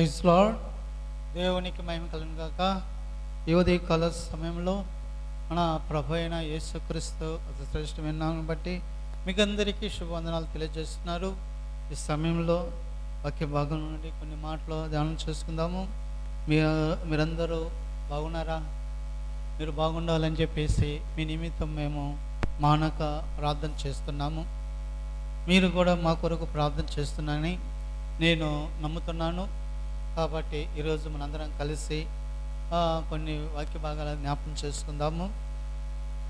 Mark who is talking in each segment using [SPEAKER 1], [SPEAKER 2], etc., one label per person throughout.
[SPEAKER 1] Praise lord. దేవునికి మహిమ కలుగును కాక ఈ కాల సమయంలో మన ప్రభు అయిన యేసుక్రీస్తు అతి శ్రేష్టమైన నామమును బట్టి మీకు అందరికీ శుభవందనాలు తెలియజేస్తున్నారు. ఈ సమయంలో వాక్య భాగం నుండి కొన్ని మాటలు ధ్యానం చేసుకుందాము. మీ మీరందరూ బాగున్నారా? మీరు బాగుండాలని చెప్పేసి మీ నిమిత్తం మేము మానక ప్రార్థన చేస్తున్నాము. మీరు కూడా మా కొరకు ప్రార్థన చేస్తున్నానని నేను నమ్ముతున్నాను. కాబట్టి ఈరోజు మనందరం కలిసి కొన్ని వాక్య భాగాలను జ్ఞాపకం చేసుకుందాము.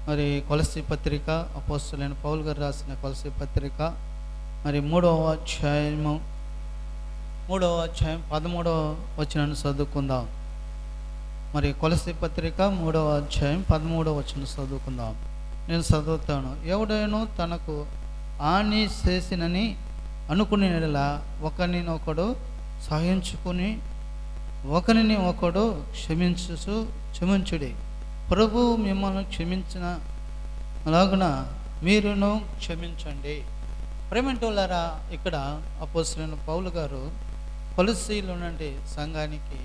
[SPEAKER 1] మరి కొలసి పత్రిక అపోస్తులైన పౌల్ గారు రాసిన కొలసి పత్రిక మరి మూడవ అధ్యాయము మూడవ అధ్యాయం పదమూడవ వచనాన్ని చదువుకుందాం. మరి కొలసి పత్రిక మూడవ అధ్యాయం పదమూడవ వచనం చదువుకుందాం. నేను చదువుతాను. ఎవడైనా తనకు హాని చేసినని అనుకునే నెల ఒకరినొకడు సహించుకుని ఒకరిని ఒకడు క్షమించు క్షమించుడి. ప్రభు మిమ్మల్ని క్షమించిన అలాగున మీరును క్షమించండి. ప్రేమంటోళ్ళారా ఇక్కడ అపోసరైన పౌలు గారు కొలసీలో నుండి సంఘానికి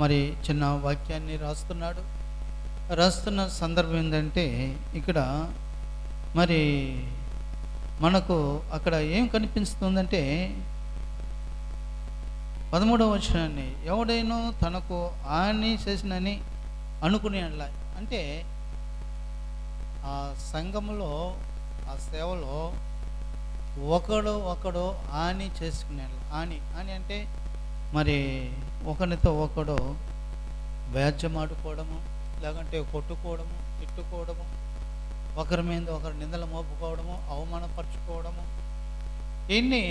[SPEAKER 1] మరి చిన్న వాక్యాన్ని రాస్తున్నాడు. రాస్తున్న సందర్భం ఏంటంటే ఇక్కడ మరి మనకు అక్కడ ఏం కనిపిస్తుందంటే పదమూడవ వచనాన్ని ఎవడైనా తనకు హాని చేసినని అనుకునే అంటే ఆ సంఘములో ఆ సేవలో ఒకడు ఒకడు హాని చేసుకునే హాని హాని అంటే మరి ఒకరితో ఒకడు వ్యాజ్యమాడుకోవడము లేకంటే కొట్టుకోవడము తిట్టుకోవడము ఒకరి మీద ఒకరి నిందలు మోపుకోవడము అవమానపరచుకోవడము ఇన్ని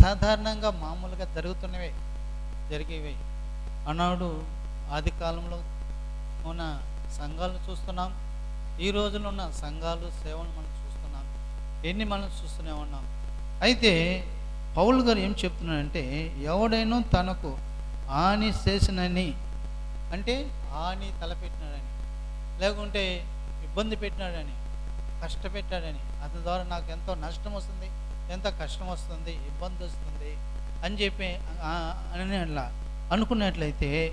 [SPEAKER 1] సాధారణంగా మామూలుగా జరుగుతున్నవే జరిగేవి. ఆనాడు ఆది కాలంలో ఉన్న సంఘాలు చూస్తున్నాం. ఈ రోజున ఉన్న సంఘాలు సేవలు మనం చూస్తున్నాం. ఎన్ని మనం చూస్తూనే ఉన్నాం. అయితే పౌలు గారు ఏం చెప్తున్నాడంటే ఎవడైనా తనకు హాని చేసినని అంటే హాని తలపెట్టినాడని లేకుంటే ఇబ్బంది పెట్టినాడని కష్టపెట్టాడని అతని ద్వారా నాకు ఎంతో నష్టం వస్తుంది. ఎంత కష్టం వస్తుంది ఇబ్బంది వస్తుంది అని చెప్పి అని అట్లా అనుకున్నట్లయితే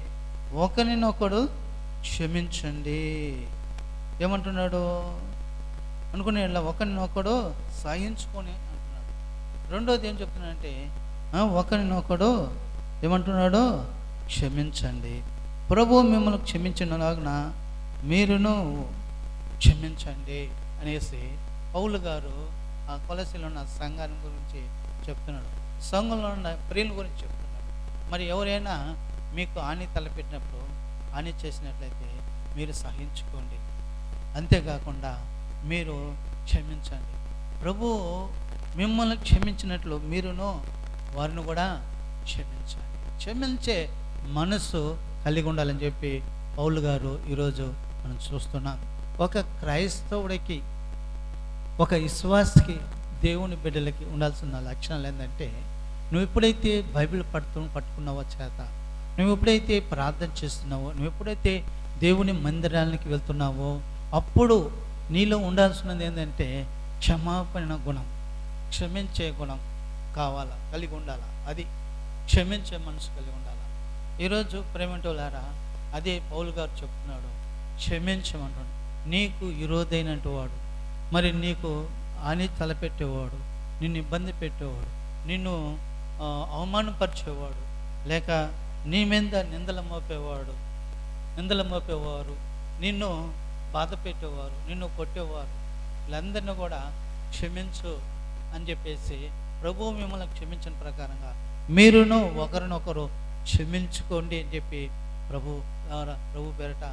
[SPEAKER 1] ఒకరినొకడు క్షమించండి. ఏమంటున్నాడు? అనుకునే ఒకరినొకడు సహించుకొని అంటున్నాడు. రెండోది ఏం చెప్తున్నాడంటే ఒకరినొకడు ఏమంటున్నాడు? క్షమించండి. ప్రభు మిమ్మల్ని క్షమించినలాగున మీరును క్షమించండి అనేసి పౌలు గారు ఆ కొలసిలో ఉన్న సంఘాన్ని గురించి చెప్తున్నాడు. సంఘంలో ఉన్న ప్రియుల గురించి చెప్తున్నాడు. మరి ఎవరైనా మీకు హాని తలపెట్టినప్పుడు హాని చేసినట్లయితే మీరు సహించుకోండి. అంతేకాకుండా మీరు క్షమించండి. ప్రభు మిమ్మల్ని క్షమించినట్లు మీరును వారిని కూడా క్షమించాలి. క్షమించే మనసు కలిగి ఉండాలని చెప్పి పౌలు గారు ఈరోజు మనం చూస్తున్నాం. ఒక క్రైస్తవుడికి ఒక విశ్వాసకి దేవుని బిడ్డలకి ఉండాల్సిన లక్షణాలు ఏంటంటే నువ్వు ఎప్పుడైతే బైబిల్ పడుతూ పట్టుకున్నావో చేత నువ్వు ఎప్పుడైతే ప్రార్థన చేస్తున్నావో నువ్వు ఎప్పుడైతే దేవుని మందిరానికి వెళ్తున్నావో అప్పుడు నీలో ఉండాల్సినది ఏంటంటే క్షమాపణ గుణం క్షమించే గుణం కావాలా కలిగి ఉండాలా అది క్షమించే మనసు కలిగి ఉండాలా. ఈరోజు ప్రేమంటోలారా అదే పౌలు గారు చెప్తున్నాడు క్షమించమంటాడు నీకు విరోధైనట్టు వాడు. మరి నీకు హాని తలపెట్టేవాడు నిన్ను ఇబ్బంది పెట్టేవాడు నిన్ను అవమానపరిచేవాడు లేక నీ మీద నిందలు మోపేవాడు నిందలు మోపేవారు నిన్ను బాధ పెట్టేవారు నిన్ను కొట్టేవారు వీళ్ళందరినీ కూడా క్షమించు అని చెప్పేసి ప్రభువు మిమ్మల్ని క్షమించిన ప్రకారంగా మీరును ఒకరినొకరు క్షమించుకోండి అని చెప్పి ప్రభు ప్రభు పేరట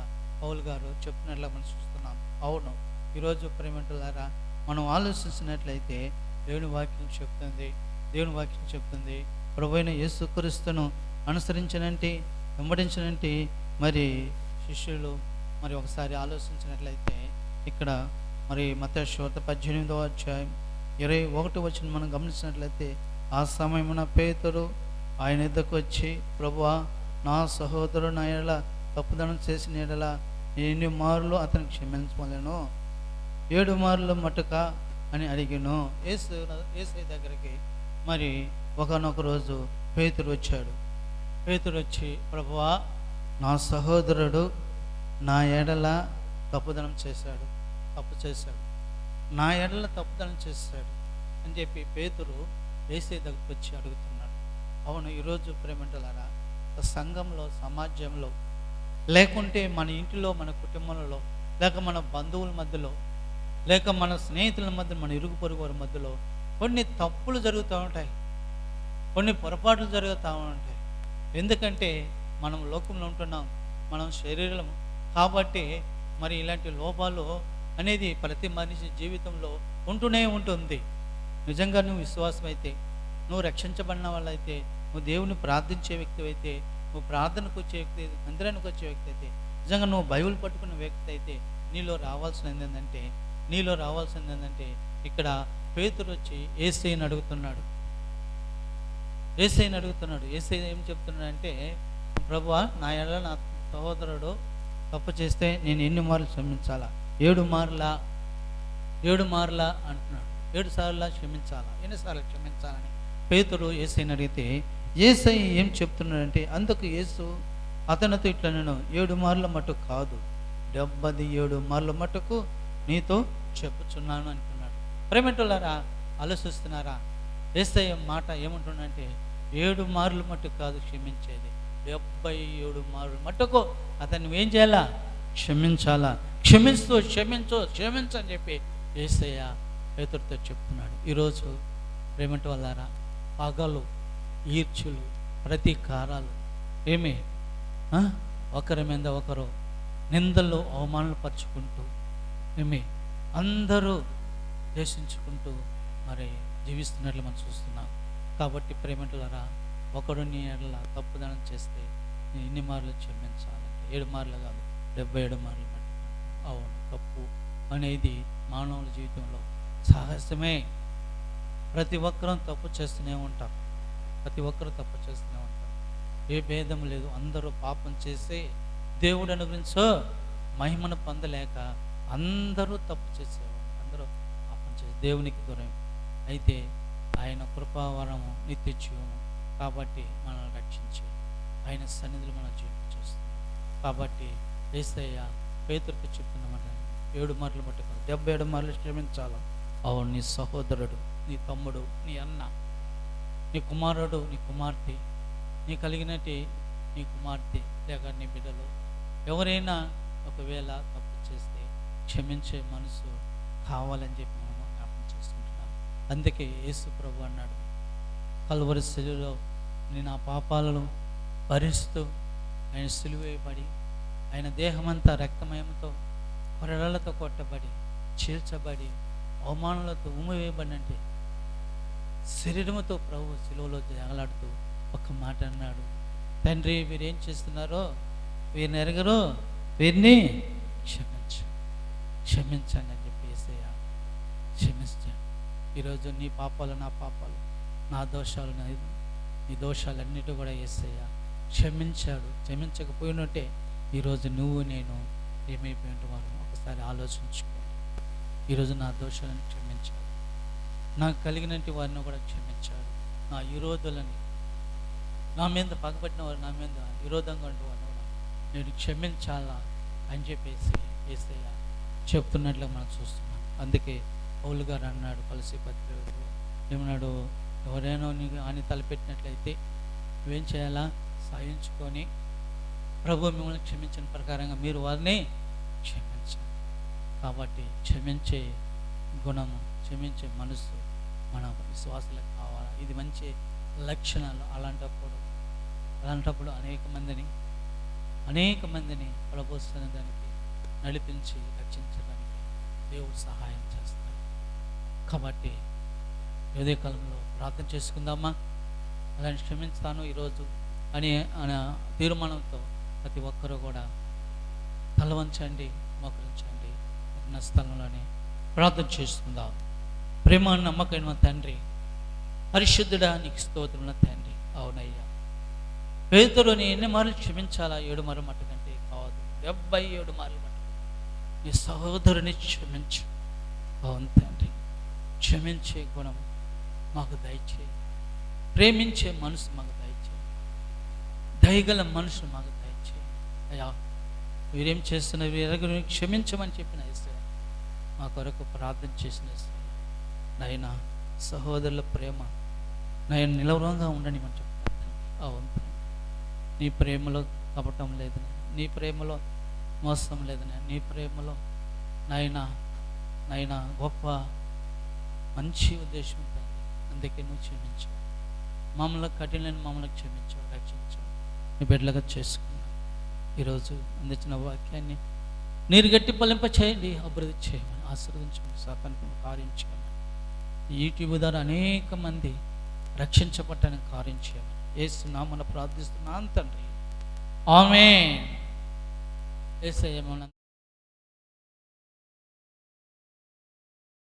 [SPEAKER 1] పౌల్ గారు చెప్పినట్లు మనం చూస్తున్నాం. అవును. ఈరోజు ప్రేమంటులారా మనం ఆలోచించినట్లయితే దేవుని వాక్యం చెప్తుంది దేవుని వాక్యం చెప్తుంది. ప్రభు యేసుక్రీస్తును అనుసరించనంటే వెంబడించనంటే మరి శిష్యులు మరి ఒకసారి ఆలోచించినట్లయితే ఇక్కడ మరి మత శోత పద్దెనిమిదవ అధ్యాయం ఇరవై ఒకటి వచ్చిన మనం గమనించినట్లయితే ఆ సమయమున పేతురు ఆయన ఇద్దకు వచ్చి ప్రభువా నా సహోదరు నా ఎడల తప్పుదనం చేసిన ఎడల ఎన్ని మార్లు అతను క్షమించలేను? ఏడు మార్లు మటుక అని అడిగిను. ఏసు ఏసై దగ్గరికి మరి ఒకనొక రోజు పేతురు వచ్చాడు. పేతుడు వచ్చి ప్రభువా నా సహోదరుడు నా ఎడల తప్పుదనం చేశాడు. తప్పు చేశాడు. నా ఎడల తప్పుదనం చేశాడు. అని చెప్పి పేతురు ఏసై దగ్గరికి వచ్చి అడుగుతున్నాడు. అవును ఈరోజు ప్రేమంటలారా సంఘంలో సమాజంలో లేకుంటే మన ఇంటిలో మన కుటుంబంలో లేక మన బంధువుల మధ్యలో లేక మన స్నేహితుల మధ్య మన ఇరుగు పొరుగు వారి మధ్యలో కొన్ని తప్పులు జరుగుతూ ఉంటాయి. కొన్ని పొరపాట్లు జరుగుతూ ఉంటాయి. ఎందుకంటే మనం లోకంలో ఉంటున్నాం. మనం శరీరం కాబట్టి మరి ఇలాంటి లోపాలు అనేది ప్రతి మనిషి జీవితంలో ఉంటూనే ఉంటుంది. నిజంగా నువ్వు విశ్వాసం అయితే నువ్వు రక్షించబడిన వాళ్ళైతే నువ్వు దేవుని ప్రార్థించే వ్యక్తి అయితే నువ్వు ప్రార్థనకు వచ్చే వ్యక్తి మందిరానికి వచ్చే వ్యక్తి అయితే నిజంగా నువ్వు బైబిల్ పట్టుకున్న వ్యక్తి అయితే నీలో రావాల్సింది ఏంటంటే నీలో రావాల్సింది ఏంటంటే ఇక్కడ పేతురు వచ్చి ఏసైని అడుగుతున్నాడు. ఏసైని అడుగుతున్నాడు. ఏసై ఏం చెప్తున్నాడు అంటే ప్రభువా నా ఎడల నా సహోదరుడు తప్పు చేస్తే నేను ఎన్ని మార్లు క్షమించాలా? ఏడు మార్లా? ఏడు మార్లా? అంటున్నాడు. ఏడు సార్లు క్షమించాలా? ఎన్నిసార్లు క్షమించాలని? పేతుడు ఏసైని అడిగితే ఏసై ఏం చెప్తున్నాడంటే అందుకు యేసు అతనితో ఇట్లా నేను ఏడు మార్ల మటుకు కాదు. డెబ్బది ఏడు మార్ల మటుకు నీతో చెప్పుచున్నాను అనుకున్నాడు ప్రేమటోళ్ళారా ఆలోచిస్తున్నారా? ఏసయ్య మాట ఏముంటుందంటే ఏడు మార్లు మట్టుకు కాదు క్షమించేది. డెబ్బై ఏడు మార్లు మట్టుకు అతన్ని ఏం చేయాలా? క్షమించాలా? క్షమిస్తూ క్షమించు క్షమించని చెప్పి ఏసయ్య పేతుడితో చెప్తున్నాడు. ఈరోజు ప్రేమటి వల్లారా పగలు ఈర్చులు ప్రతీకారాలు ఏమి? ఒకరి మీద ఒకరు నిందలు అవమానాలు పరుచుకుంటూ ఏమి? అందరూ దేశించుకుంటూ మరి జీవిస్తున్నట్లు మనం చూస్తున్నాం. కాబట్టి ప్రేమటులారా ఒకడు నీ ఎడల తప్పుదనం చేస్తే నేను ఎన్ని మార్లు క్షమించాలంటే ఏడు మార్లు కాదు డెబ్బై ఏడు మార్లు అవును తప్పు అనేది మానవుల జీవితంలో సహజమే. ప్రతి ఒక్కరూ తప్పు చేస్తూనే ఉంటాం ప్రతి ఒక్కరూ తప్పు చేస్తూనే ఉంటాం ఏ భేదం లేదు అందరూ పాపం చేసి దేవుడు అనుగ్రహించో. మహిమను పొందలేక అందరూ తప్పు చేసేవారు. అందరూ పాపం చేసి దేవునికి దూరం. అయితే ఆయన కృపావరము నిత్య జీవము కాబట్టి మనల్ని రక్షించి ఆయన సన్నిధిలో మనం జీవించేస్తుంది కాబట్టి ఏసయ్య పేతురికి చెప్తున్నమాట ఏడు మార్లు పట్టుకోవాలి డెబ్బై ఏడు మార్లు క్షమించాలి అవును నీ సహోదరుడు నీ తమ్ముడు నీ అన్న నీ కుమారుడు నీ కుమార్తె నీ కలిగినటి నీ కుమార్తె లేక నీ బిడ్డలు ఎవరైనా ఒకవేళ తప్పు చేస్తే క్షమించే మనసు కావాలని చెప్పి మనం జ్ఞాపకం చేసుకుంటున్నాం అందుకే యేసు ప్రభు అన్నాడు కలువరి శిలువలో నేను ఆ పాపాలను భరిస్తూ ఆయన సిలువేయబడి ఆయన దేహమంతా రక్తమయంతో కొరలతో కొట్టబడి చీల్చబడి అవమానాలతో ఉమ్మివేయబడినంటే శరీరముతో ప్రభు శిలువలో జగలాడుతూ ఒక మాట అన్నాడు. తండ్రి వీరేం చేస్తున్నారో? వీరిని ఎరగరో? వీరిని క్షమ క్షమించండి అని చెప్పి ఏసయ్య క్షమించండి ఈరోజు నీ పాపాలు నా పాపాలు నా దోషాలు నా నీ దోషాలన్నిటి కూడా ఏసయ్య క్షమించాడు. క్షమించకపోయినట్టే ఈరోజు నువ్వు నేను ఏమైపోయిన వారు ఒకసారి ఆలోచించుకోండి. ఈరోజు నా దోషాలను క్షమించాడు. నాకు కలిగినట్టు వారిని కూడా క్షమించాడు. నా విరోధులని నా మీద పగబట్టిన వారు నా మీద విరోధంగా ఉంటే వారిని కూడా నేను క్షమించాలా అని చెప్పేసి ఏసయ్య చెప్తున్నట్లుగా మనం చూస్తున్నాం. అందుకే పౌలు గారు అన్నాడు కలిసి పత్రికలో ఏమన్నాడు ఎవరైనా నీకు అని తలపెట్టినట్లయితే నువ్వేం చేయాలా? సాయించుకొని ప్రభు మిమ్మల్ని క్షమించిన ప్రకారంగా మీరు వారిని క్షమించాలి. కాబట్టి క్షమించే గుణము క్షమించే మనసు మన విశ్వాసులకు కావాలి? ఇది మంచి లక్షణాలు. అలాంటప్పుడు అలాంటప్పుడు అనేక మందిని అనేక మందిని ప్రభోస్తున్న దానికి నడిపించి రక్షించడానికి దేవుడు సహాయం చేస్తాడు. కాబట్టి ఏదే కాలంలో ప్రార్థన చేసుకుందామా? అలాంటి క్షమించుతాను ఈరోజు అని అనే తీర్మానంతో ప్రతి ఒక్కరూ కూడా తలవంచండి మోకరించండి. ఉన్న స్థలంలోనే ప్రార్థన చేసుకుందాం. ప్రేమ నమ్మకమైన తండ్రి పరిశుద్ధుడా నీకు స్తోత్రముల తండ్రి. అవునయ్యా. పేదరుని ఎన్ని మార్లు క్షమించాలా? ఏడు మరు మట్టు కంటే కాదు. డెబ్బై ఏడు మార్లు నీ సహోదరుని క్షమించు. అవును తండ్రి. క్షమించే గుణం మాకు దయచేయి. ప్రేమించే మనసు మాకు దయచేయి. దయగల మనసు మాకు దయచేయి. అయ్యా వీరేం చేస్తున్న వీరెగరు క్షమించమని చెప్పిన ఏసయ్య మా కొరకు ప్రార్థన చేసిన ఏసయ్య. నాయన సహోదరుల ప్రేమ నాయన నిలవరంగా ఉండని మనం చెప్తాను అవును నీ ప్రేమలో కపటం లేదు. నీ ప్రేమలో మోసం లేదు నీ ప్రేమలో నాయన నాయన గొప్ప మంచి ఉద్దేశం ఉంటుంది అందుకే నువ్వు క్షమించావు. మమ్మల్ని కఠినమైన మమ్మల్ని క్షమించావు రక్షించావు. నీ బిడ్డలుగా చేసుకున్నావు ఈరోజు అందించిన వాక్యాన్ని నీరు గట్టి పలింప చేయండి అభివృద్ధి చేయమని ఆశీర్వదించమని సాకాన్ని కార్యం యూట్యూబ్ ద్వారా అనేక మంది రక్షించబట్టని కార్యం చేయమని. ఏసునామన ప్రార్థిస్తున్నాను తండ్రి. ఆమె ఏసయ్య మమ్మల్ని